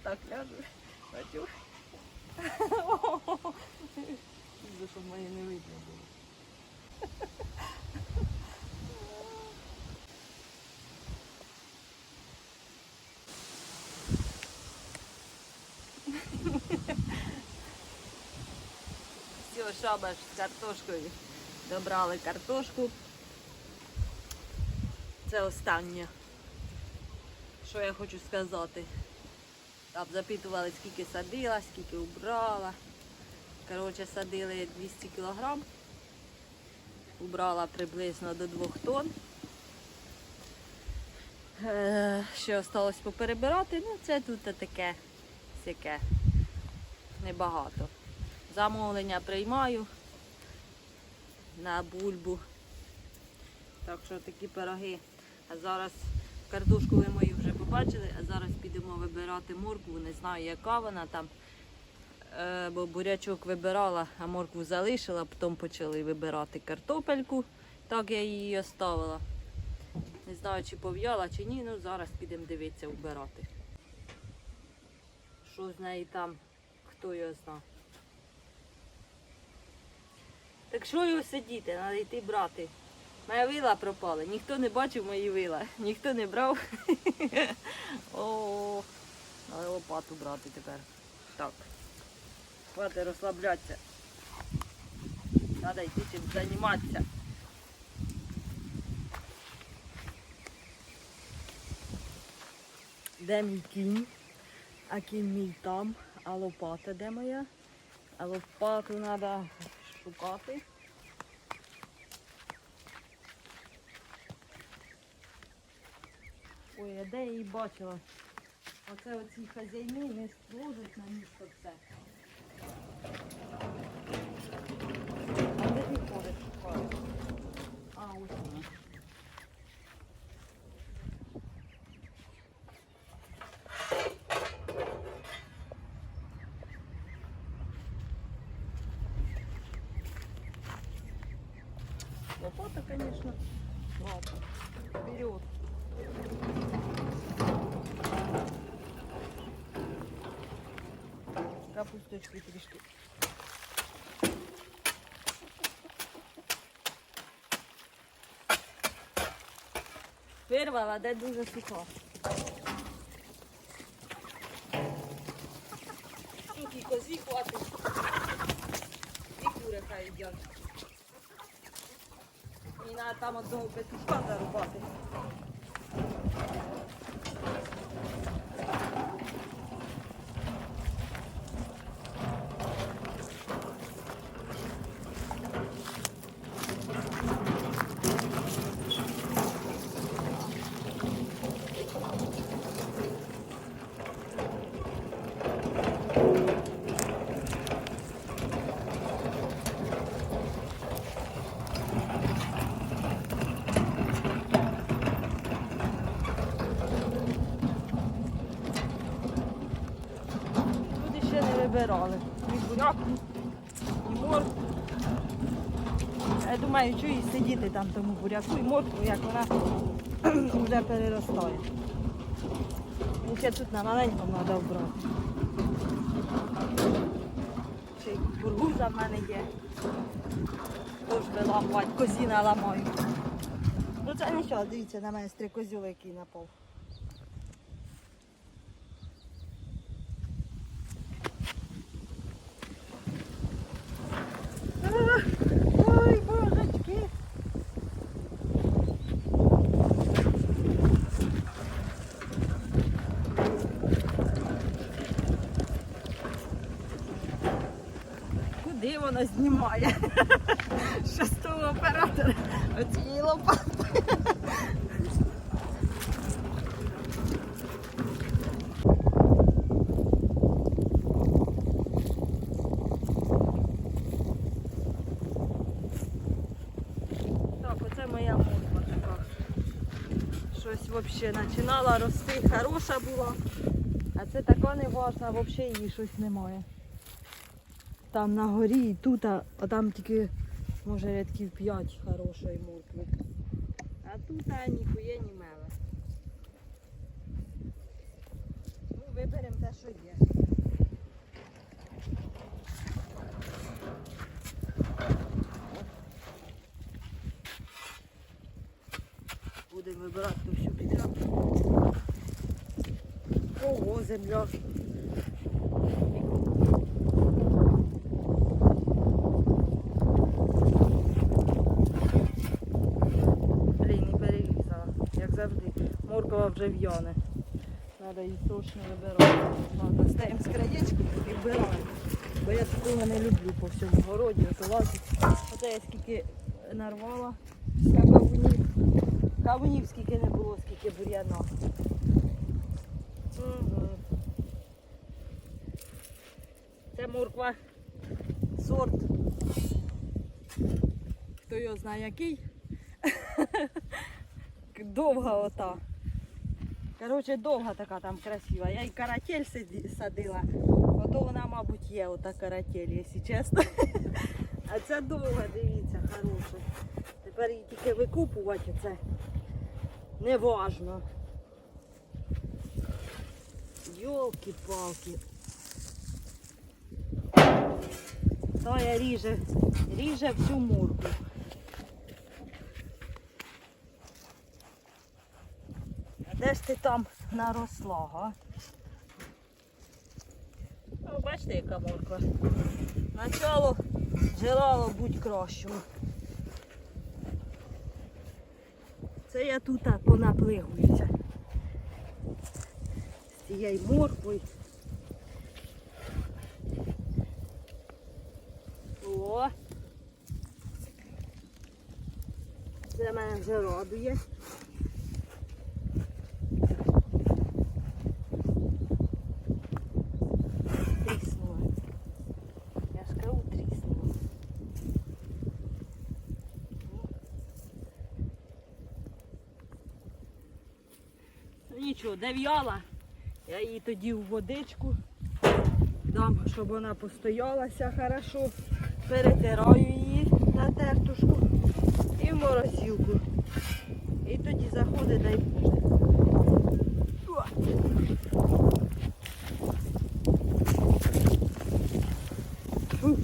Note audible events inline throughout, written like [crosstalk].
отак ляжу. Бачу. За щоб мені не видно було. Все, шабаш з картошкою. Добрали картошку. Це останнє. Що я хочу сказати? Там запитували, скільки садила, скільки убрала. Коротше, садили 200 кг. Убрала приблизно до 2 тонн. Е, Ще осталось поперебирати. Ну, це тут таке сяке. Небагато. Замовлення приймаю на бульбу. Так що такі пироги. А зараз картошку ви мою вже побачили, а зараз вибирати моркву. Не знаю, яка вона там. Е, Бо бурячок вибирала, а моркву залишила, потім почали вибирати картопельку. Так я її оставила. Не знаю, чи пов'яла, чи ні, ну зараз підемо дивитися, вбирати. Що з неї там, хто його знає. Так що його сидіти, треба йти брати. Моя вила пропала, ніхто не бачив мої вила, [laughs] ніхто не брав. [laughs] Лопату брати тепер. Так. Хватить розслаблятися. Треба йти чим займатися. Де мій кінь? А кінь мій там, а лопата де моя? А лопату треба шукати. Ой, а де я її бачила? Оце оці хазяйни не сложать на місто все. А де ти ходиш шукаєш? А, ось вона. Лопата, конечно, ладно. Вперед. Капусточки трішки. Вирвала, де дуже суха. Суки козі хватить. І кури хай йдуть. Мені треба там одного петушка зарубати. Люди ще не вибирали. Буряк, ні моркву. Я думаю, що їй сидіти там тому буряку і моркву, як вона [clears throat] вже переростає. І ще тут на маленькому треба вбрати. Ще кукуруза в мене є. Тож виламувати, козіна ламаю. Ну це нічого, дивіться, на мене стрикозюл, який напав. Ой, божечки. Воно знімає? [laughs] Шестого оператора оцієї лопати. Так, оце моя морква така. Щось взагалі починала рости, хороша була. А це така неважна, взагалі її щось немає. Там на горі і тут, а, там тільки може рядків 5 хорошої моркви. А тут а, ніхує ні меле. Ну, виберемо те, що є. Будемо вибирати ту всю підряд. Ого, земля. Вже в'яне. Треба її срочно вибирати. Ладно, стаємо з краєчки і вбираємо. Бо я такого не люблю по всьому городі, ото лазить. Я скільки нарвала з кавунів. Кавунів скільки не було, скільки бур'яна. Це морква сорт. Хто його знає який? [laughs] Довга ота. Коротше, довга така там красива. Я і каратель садила. Ото вона, мабуть, є ота каратель, якщо чесно. [laughs] А ця довга, дивіться, хороша. Тепер її тільки викупувати це не важно. Йолки-палки. То я ріже, ріже всю мурку. Де ти там наросла, га? Бачите, яка морква. Начало желало будь кращим. Це я тут понаплигуюся. З цією морквою. О! Це мене вже радує. Тріснула. Я ж кажу, тріснула. Ну нічого, де в'яла, я її тоді в водичку дам, щоб вона постоялася хорошо. Перетираю її на тертушку і в морозилку. І тоді заходить, дай Боже. О! Фу.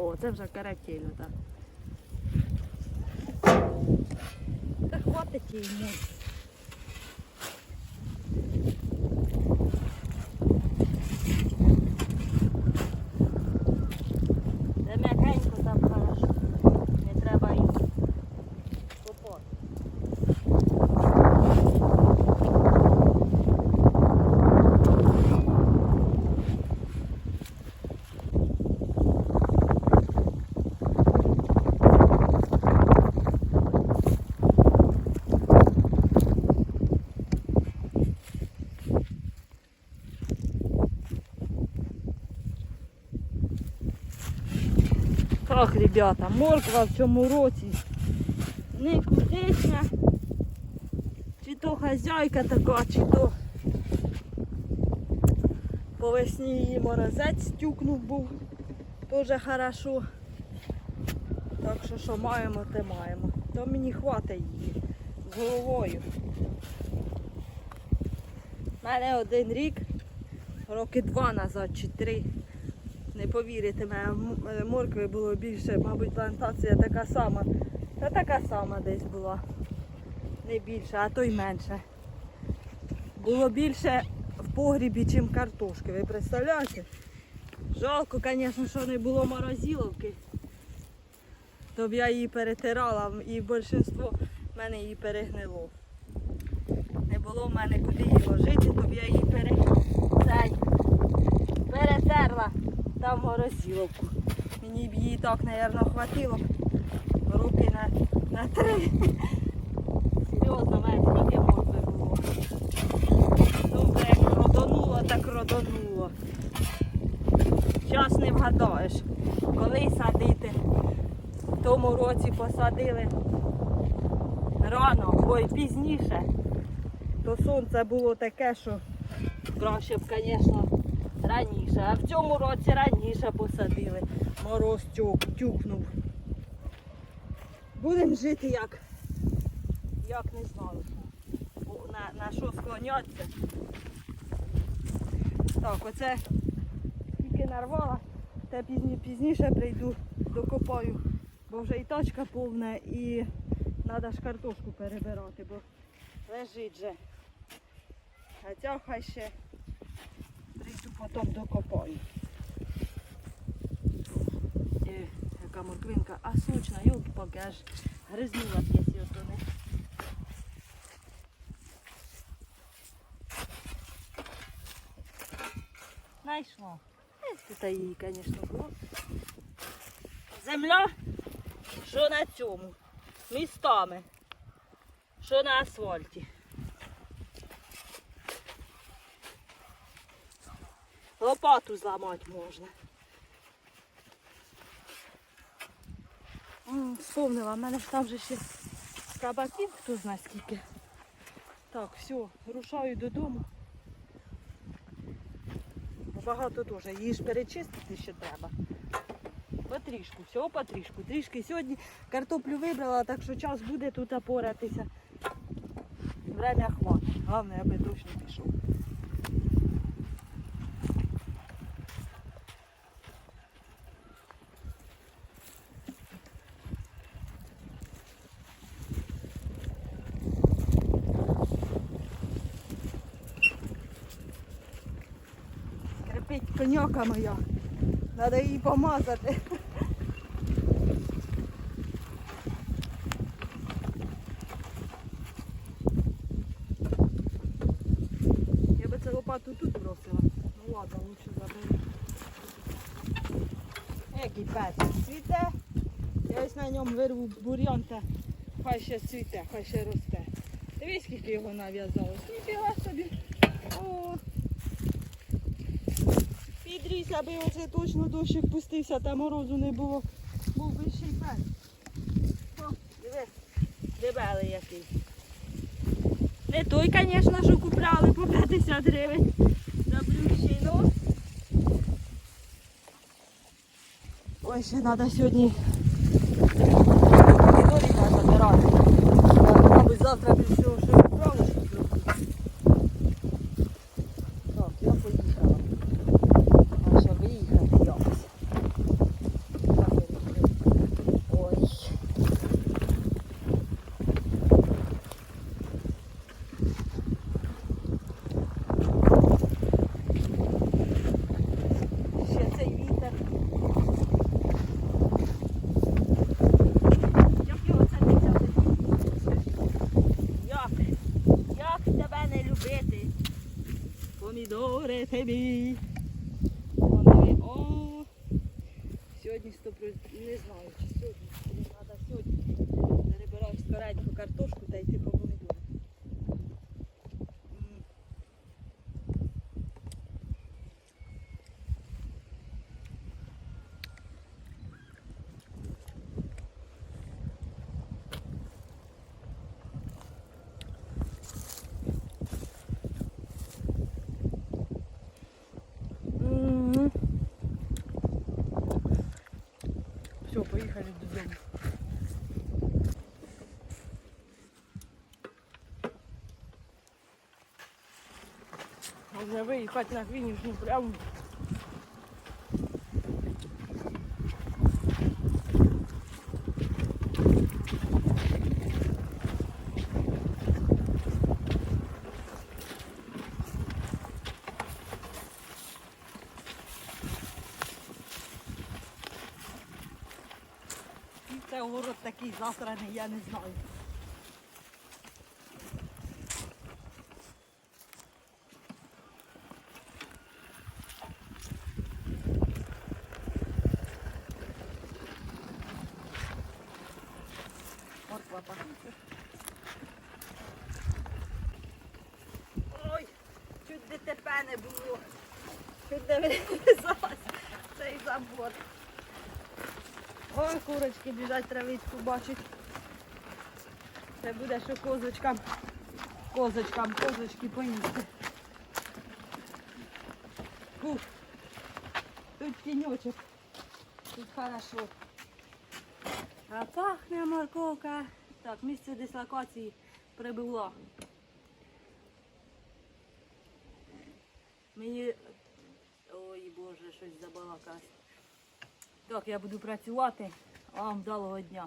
О. О, це вже каракель так. Та хватить її йому. Це м'якенько там хорошо. Не треба їм попати. Так, ребята, морква в цьому році не кудишня. Чи то хазяйка така, чи то по весні її морозець стюкнув був. Дуже хорошо. Так що що маємо, те маємо. То мені хватить її з головою. У мене один рік, роки два назад чи три. Не повірите, е, моркви було більше, мабуть, плантація така сама. Та така сама десь була. Не більше, а то й менше. Було більше в погрібі, чим картошки. Ви представляєте? Жалко, звісно, що не було морозиловки. То б я її перетирала і більшість в мене її перегнило. Не було в мене куди її ложити, б я її пере... перетерла там морозиловку. Мені б її так, мабуть, хватило руки на, на три. Серйозно, мене скільки моркви було. Добре, як родонуло, так родонуло. Зараз не вгадаєш, коли садити. В тому році посадили рано, ой, пізніше. То сонце було таке, що краще б, звісно, раніше. А в цьому році раніше посадили. Мороз тюк, тюкнув. Будемо жити як, як не знаю. На, на що склонятися. Так, оце тільки нарвала, та пізні, пізніше прийду, докопаю, бо вже і тачка повна і треба ж картошку перебирати, бо лежить же. А ця хай ще прийду потім докопаю. Е, яка морквинка, а сучна, юлки поки аж гризнула п'єсі ото не. Знайшла. Е, Тут її, звісно, було. Земля, що на цьому, містами, що на асфальті. Лопату зламати можна. М, Вспомнила, в мене ж там же ще кабаків, хто знає скільки. Так, все, рушаю додому. Багато теж. Її ж перечистити ще треба. Потрішку, всього потрішку. Трішки сьогодні картоплю вибрала, так що час буде тут опоратися. Время хватить. Головне, аби дощ не пішов. Коняка моя. Треба її помазати. Я би це лопату тут бросила. Ну ладно, лучше заберу. Який пес цвіте. Я ось на ньому вирву бур'ян та хай ще цвіте, хай ще росте. Дивись, скільки його нав'язало. Ніфіга собі. О, Підріс, аби оце точно дощик пустився, та морозу не було. Був би ще й пес. О, диви, дебелий який. Не той, звісно, що купляли по 50 гривень. За плющину. Ой, ще треба сьогодні baby. поїхали додому. Можна виїхати на фінішну пряму. Такий засраний, я не знаю. Морква пахнуть. Ой, чуть ДТП не було. Чуть не вирізалась. Це забор. Ой, курочки біжать травичку бачить. Це буде, що козочкам, козочкам, козочки поїсти. Ух, тут тіньочок, тут хорошо. А пахне морковка. Так, місце дислокації прибуло. Мені. Ой Боже, щось забалакалось. Так, я буду працювати. Вам вдалого дня.